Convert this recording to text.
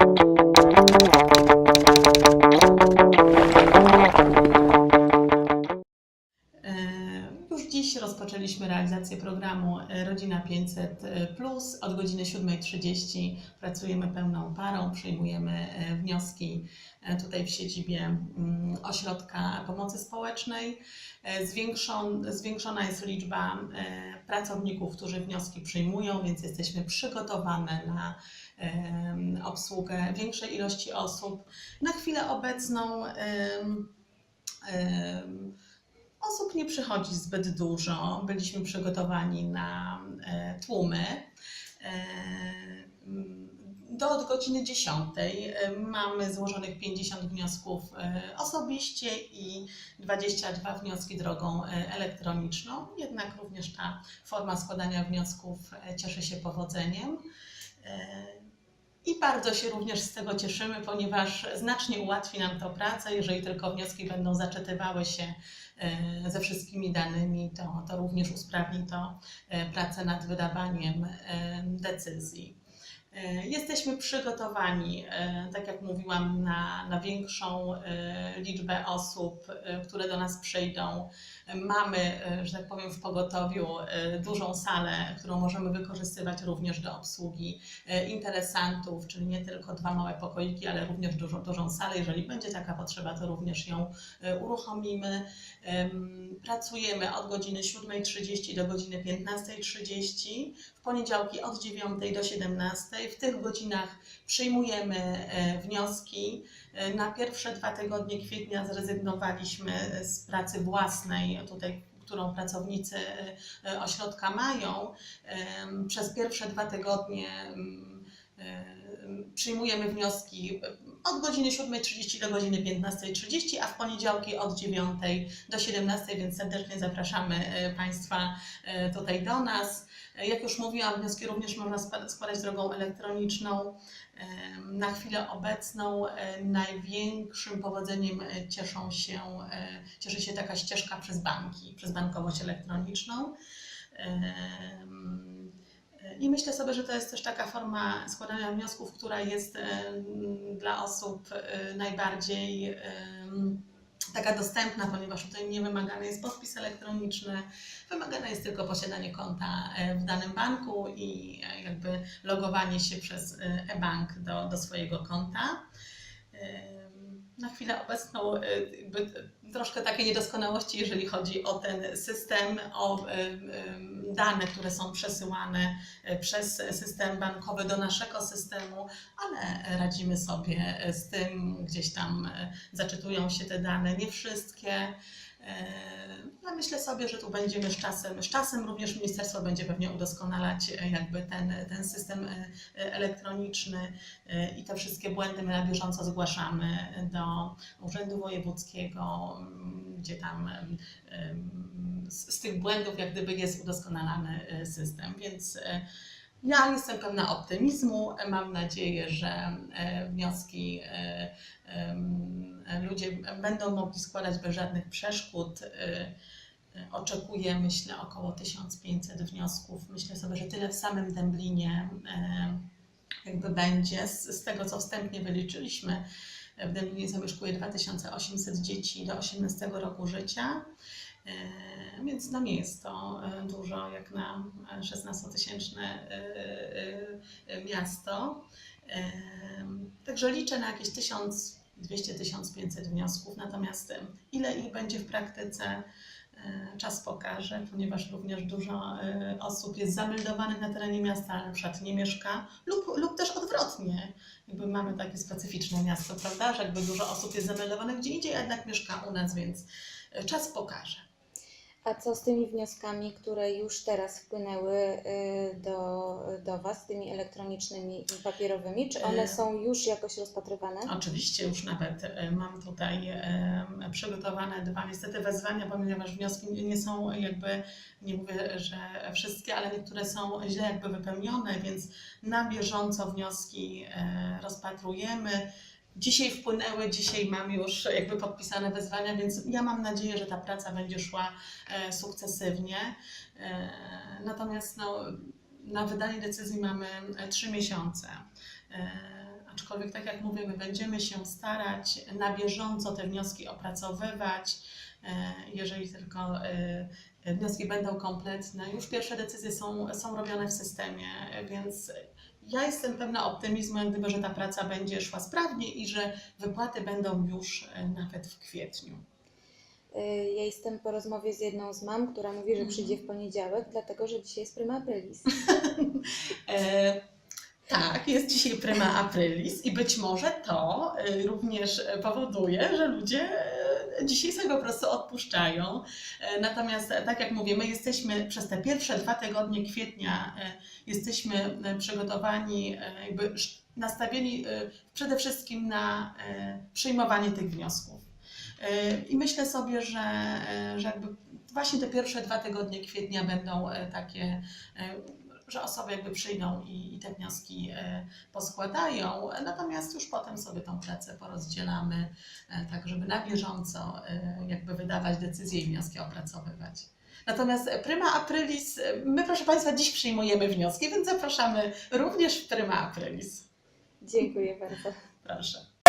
E, realizację programu e, Rodzina 500. Od godziny 7.30 pracujemy pełną parą, przyjmujemy e, wnioski e, tutaj w siedzibie mm, Ośrodka Pomocy Społecznej. E, Zwiększon, zwiększona jest liczba e, pracowników, którzy wnioski przyjmują, więc jesteśmy przygotowane na obsługę większej ilości osób. Na chwilę obecną Osób nie przychodzi zbyt dużo. Byliśmy przygotowani na e, tłumy. E, Do od godziny 10 e, mamy złożonych 50 wniosków osobiście i 22 wnioski drogą elektroniczną. Jednak również ta forma składania wniosków cieszy się powodzeniem. Bardzo się również z tego cieszymy, ponieważ znacznie ułatwi nam to pracę. Jeżeli tylko wnioski będą zaczytywały się e, ze wszystkimi danymi, to, to również usprawni to e, pracę nad wydawaniem e, decyzji. E, Jesteśmy przygotowani, e, tak jak mówiłam, na, na większą e, liczbę osób, które do nas przyjdą. Mamy, że tak powiem, w pogotowiu dużą salę, którą możemy wykorzystywać również do obsługi interesantów, czyli nie tylko dwa małe pokoiki, ale również dużą, dużą salę. Jeżeli będzie taka potrzeba, to również ją uruchomimy. Em, Pracujemy od godziny 7.30 do godziny 15.30, w poniedziałki od 9 do 17. W tych godzinach przyjmujemy e, wnioski. E, Na pierwsze dwa tygodnie kwietnia zrezygnowaliśmy z pracy własnej, tutaj którą pracownicy ośrodka mają. Przez pierwsze dwa tygodnie przyjmujemy wnioski od godziny 7.30 do godziny 15.30, a w poniedziałki od 9 do 17, więc serdecznie zapraszamy e, Państwa e, tutaj do nas. E, Jak już mówiłam, wnioski również można składać drogą elektroniczną. Na chwilę obecną największym powodzeniem cieszą się, cieszy się taka ścieżka przez banki, przez bankowość elektroniczną. I myślę sobie, że to jest też taka forma składania wniosków, która jest dla osób e, najbardziej taka dostępna, ponieważ tutaj nie wymagany jest podpis elektroniczny, wymagane jest tylko posiadanie konta e, w danym banku i e, jakby logowanie się przez e-bank do, do swojego konta. Na chwilę obecną troszkę takie niedoskonałości, jeżeli chodzi o ten system, o dane, które są przesyłane e, przez system bankowy do naszego systemu, ale radzimy sobie z tym, gdzieś tam e, zaczytują się te dane, nie wszystkie. E, Ja myślę sobie, że tu będziemy z czasem, z czasem również ministerstwo będzie pewnie udoskonalać e, jakby ten, ten system e, e, elektroniczny. E, i te wszystkie błędy my na bieżąco zgłaszamy do Urzędu Wojewódzkiego, gdzie tam z, tych błędów jak gdyby jest udoskonalany e, system, więc e, ja jestem pełna optymizmu. Mam nadzieję, że e, wnioski ludzie będą mogli składać bez żadnych przeszkód. Oczekuję, myślę, około 1500 wniosków. Myślę sobie, że tyle w samym Dęblinie jakby będzie. Z, z tego, co wstępnie wyliczyliśmy, w Dęblinie zamieszkuje 2800 dzieci do 18 roku życia. E, Więc no nie jest to e, dużo jak na 16-tysięczne e, miasto. Także liczę na jakieś 1200-1500 wniosków, natomiast ile ich będzie w praktyce, czas pokaże, ponieważ również dużo osób jest zameldowanych na terenie miasta, ale na przykład nie mieszka, lub, lub też odwrotnie. Jakby mamy takie specyficzne miasto, prawda, że jakby dużo osób jest zameldowanych gdzie indziej, a jednak mieszka u nas, więc e, czas pokaże. A co z tymi wnioskami, które już teraz wpłynęły y, do, Was, tymi elektronicznymi i papierowymi? Czy one Y. są już jakoś rozpatrywane? Oczywiście już nawet e, mam tutaj przygotowane dwa niestety wezwania, ponieważ wnioski nie- nie są jakby, nie mówię, że wszystkie, ale niektóre są źle jakby wypełnione, więc na bieżąco wnioski e, rozpatrujemy. Dzisiaj wpłynęły, dzisiaj mam już jakby podpisane wezwania, więc ja mam nadzieję, że ta praca będzie szła e, sukcesywnie. E, Natomiast no, na wydanie decyzji mamy e, trzy miesiące. E, Aczkolwiek tak jak mówię, my będziemy się starać na bieżąco te wnioski opracowywać. E, Jeżeli tylko e, wnioski będą kompletne, już pierwsze decyzje są, są robione w systemie, e, więc ja jestem pełna optymizmu, gdyby, że ta praca będzie szła sprawnie i że wypłaty będą już e, nawet w kwietniu. Y, Ja jestem po rozmowie z jedną z mam, która mówi, że Mhm. przyjdzie w poniedziałek, dlatego że dzisiaj jest prima aprilis. E, tak, jest dzisiaj prima aprilis i być może to e, również powoduje, że ludzie e, dzisiaj sobie po prostu odpuszczają. E, Natomiast, e, tak jak mówię, my jesteśmy przez te pierwsze dwa tygodnie kwietnia e, jesteśmy przygotowani, jakby nastawieni przede wszystkim na przyjmowanie tych wniosków. I myślę sobie, że, że jakby właśnie te pierwsze dwa tygodnie kwietnia będą e, takie e, że osoby jakby przyjdą i, i te wnioski e, poskładają, natomiast już potem sobie tą pracę porozdzielamy, tak żeby na bieżąco jakby wydawać decyzje i wnioski opracowywać. Natomiast Prima Aprilis, my proszę Państwa dziś przyjmujemy wnioski, więc zapraszamy również w Prima Aprilis. Dziękuję bardzo. Proszę.